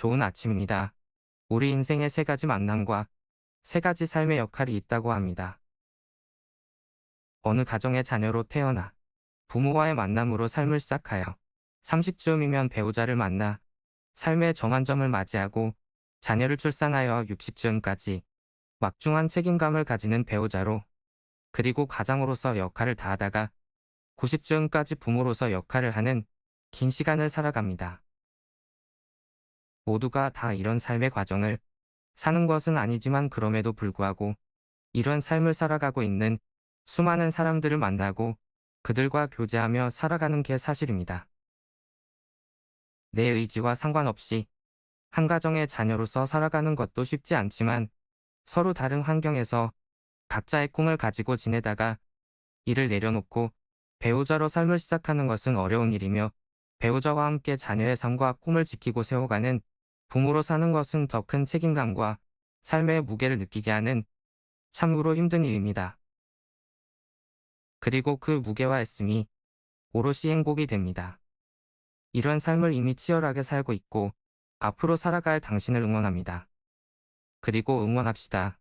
좋은 아침입니다. 우리 인생에 세 가지 만남과 세 가지 삶의 역할이 있다고 합니다. 어느 가정의 자녀로 태어나 부모와의 만남으로 삶을 시작하여 30쯤이면 배우자를 만나 삶의 정한점을 맞이하고 자녀를 출산하여 60쯤까지 막중한 책임감을 가지는 배우자로 그리고 가장으로서 역할을 다하다가 90쯤까지 부모로서 역할을 하는 긴 시간을 살아갑니다. 모두가 다 이런 삶의 과정을 사는 것은 아니지만 그럼에도 불구하고 이런 삶을 살아가고 있는 수많은 사람들을 만나고 그들과 교제하며 살아가는 게 사실입니다. 내 의지와 상관없이 한 가정의 자녀로서 살아가는 것도 쉽지 않지만 서로 다른 환경에서 각자의 꿈을 가지고 지내다가 이를 내려놓고 배우자로 삶을 시작하는 것은 어려운 일이며 배우자와 함께 자녀의 삶과 꿈을 지키고 세워가는 부모로 사는 것은 더 큰 책임감과 삶의 무게를 느끼게 하는 참으로 힘든 일입니다. 그리고 그 무게와 애씀이 오롯이 행복이 됩니다. 이런 삶을 이미 치열하게 살고 있고 앞으로 살아갈 당신을 응원합니다. 그리고 응원합시다.